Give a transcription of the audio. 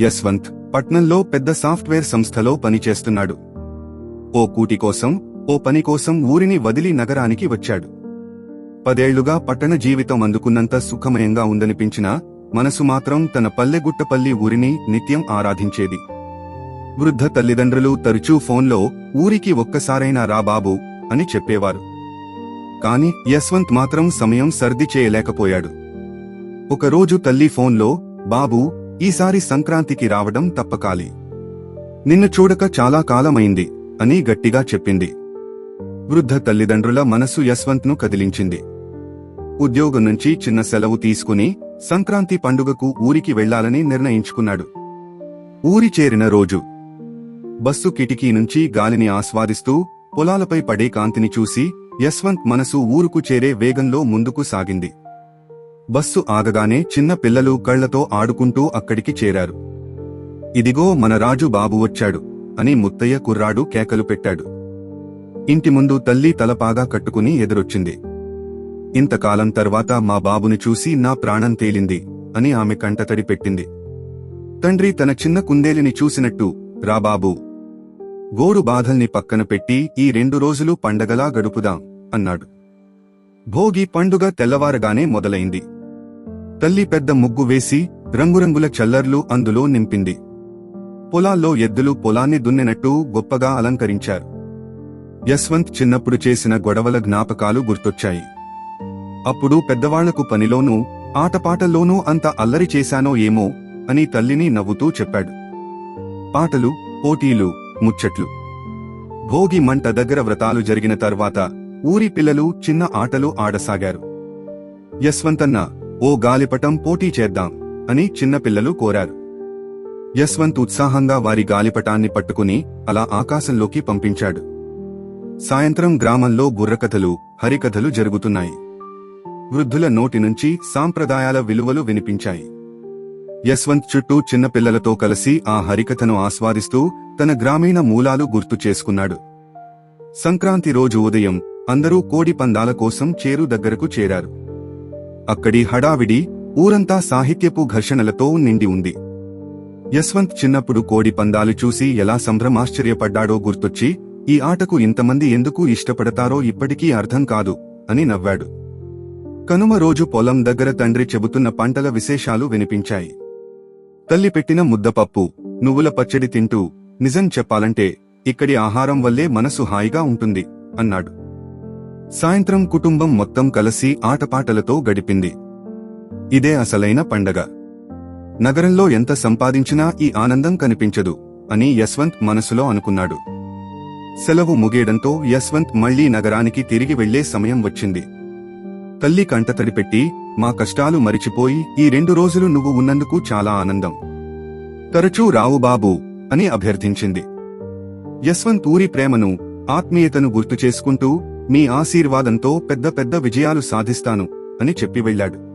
యశ్వంత్ పట్నంలో పెద్ద సాఫ్ట్వేర్ సంస్థలో పనిచేస్తున్నాడు. ఓ కూటి కోసం ఓ పని కోసం ఊరిని వదిలి నగరానికి వచ్చాడు. పదేళ్ళుగా పట్టణ జీవితం అందుకున్నంత సుఖమయంగా ఉందనిపించినా మనసు మాత్రం తన పల్లెగుట్టపల్లి ఊరిని నిత్యం ఆరాధించేది. వృద్ధ తల్లిదండ్రులు తరచూ ఫోన్లో ఊరికి ఒక్కసారైనా రా బాబు అని చెప్పేవారు. కాని యశ్వంత్ మాత్రం సమయం సర్ది చేయలేకపోయాడు. ఒకరోజు తల్లి ఫోన్లో బాబూ ఈసారి సంక్రాంతికి రావడం తప్పకాలి. నిన్ను చూడక చాలా కాలమైంది అని గట్టిగా చెప్పింది. వృద్ధ తల్లిదండ్రుల మనసు యశ్వంత్ను కదిలించింది. ఉద్యోగం నుంచి చిన్న సెలవు తీసుకుని సంక్రాంతి పండుగకు ఊరికి వెళ్ళాలని నిర్ణయించుకున్నాడు. ఊరి చేరిన రోజు బస్సు కిటికీ నుంచి గాలిని ఆస్వాదిస్తూ పొలాలపై పడే కాంతిని చూసి యశ్వంత్ మనసు ఊరుకు చేరే వేగంలో ముందుకు సాగింది. బస్సు ఆగగానే చిన్న పిల్లలు కళ్ళతో ఆడుకుంటూ అక్కడికి చేరారు. ఇదిగో మన రాజు బాబు వచ్చాడు అని ముత్తయ్య కుర్రాడు కేకలు పెట్టాడు. ఇంటి ముందు తల్లి తలపాగా కట్టుకుని ఎదురొచ్చింది. ఇంతకాలం తర్వాత మా బాబుని చూసి నా ప్రాణం తేలింది అని ఆమె కంటతడి పెట్టింది. తండ్రి తన చిన్న కుందేలిని చూసినట్టు రా బాబూ. గోడు బాధల్ని పక్కన పెట్టి ఈ రెండు రోజులు పండగలా గడుపుదాం అన్నాడు. భోగి పండుగ తెల్లవారగానే మొదలైంది. తల్లి పెద్ద ముగ్గు వేసి రంగురంగుల చల్లర్లు అందులో నింపింది. పొలాల్లో ఎద్దులు పొలాన్ని దున్నినట్టు గొప్పగా అలంకరించారు. యశ్వంత్ చిన్నప్పుడు చేసిన గొడవల జ్ఞాపకాలు గుర్తొచ్చాయి. అప్పుడు పెద్దవాళ్ళకు పనిలోనూ ఆటపాటల్లోనూ అంత అల్లరి చేశానో ఏమో అని తల్లిని నవ్వుతూ చెప్పాడు. పాటలు పోటీలు ముచ్చట్లు. భోగి మంట దగ్గర వ్రతాలు జరిగిన తర్వాత ఊరి పిల్లలు చిన్న ఆటలు ఆడసాగారు. యశ్వంతన్న ఓ గాలిపటం పోటీ చేద్దాం అని చిన్నపిల్లలు కోరారు. యశ్వంత్ ఉత్సాహంగా వారి గాలిపటాన్ని పట్టుకుని అలా ఆకాశంలోకి పంపించాడు. సాయంత్రం గ్రామంలో బుర్రకథలు హరికథలు జరుగుతున్నాయి. వృద్ధుల నోటి నుంచి సాంప్రదాయాల విలువలు వినిపించాయి. యశ్వంత్ చుట్టూ చిన్నపిల్లలతో కలిసి ఆ హరికథను ఆస్వాదిస్తూ తన గ్రామీణ మూలాలు గుర్తు చేసుకున్నాడు. సంక్రాంతి రోజు ఉదయం అందరూ కోడి పందాల కోసం చేరు దగ్గరకు చేరారు. అక్కడి హడావిడి ఊరంతా సాహిత్యపు ఘర్షణలతో నిండి ఉంది. యశ్వంత్ చిన్నప్పుడు కోడి పందాలు చూసి ఎలా సంభ్రమాశ్చర్యపడ్డాడో గుర్తొచ్చి ఈ ఆటకు ఇంతమంది ఎందుకు ఇష్టపడతారో ఇప్పటికీ అర్థం కాదు అని నవ్వాడు. కనుమ రోజు పొలం దగ్గర తండ్రి చెబుతున్న పంటల విశేషాలు వినిపించాయి. తల్లి పెట్టిన ముద్దపప్పు నువ్వుల పచ్చడి తింటూ నిజం చెప్పాలంటే ఇక్కడి ఆహారం వల్లే మనసు హాయిగా ఉంటుంది అన్నాడు. సాయంత్రం కుటుంబం మొత్తం కలిసి ఆటపాటలతో గడిపింది. ఇదే అసలైన పండగ. నగరంలో ఎంత సంపాదించినా ఈ ఆనందం కనిపించదు అని యశ్వంత్ మనసులో అనుకున్నాడు. సెలవు ముగియడంతో యశ్వంత్ మళ్ళీ నగరానికి తిరిగి వెళ్ళే సమయం వచ్చింది. తల్లి కంటతడి పెట్టి మా కష్టాలు మరిచిపోయి ఈ రెండు రోజులు నువ్వు ఉన్నందుకు చాలా ఆనందం. తరచూ రావు బాబు అని అభ్యర్థించింది. యశ్వంత్ ఊరి ప్రేమను ఆత్మీయతను గుర్తు చేసుకుంటూ మీ ఆశీర్వాదంతో పెద్ద పెద్ద విజయాలు సాధిస్తాను అని చెప్పి వెళ్ళాడు.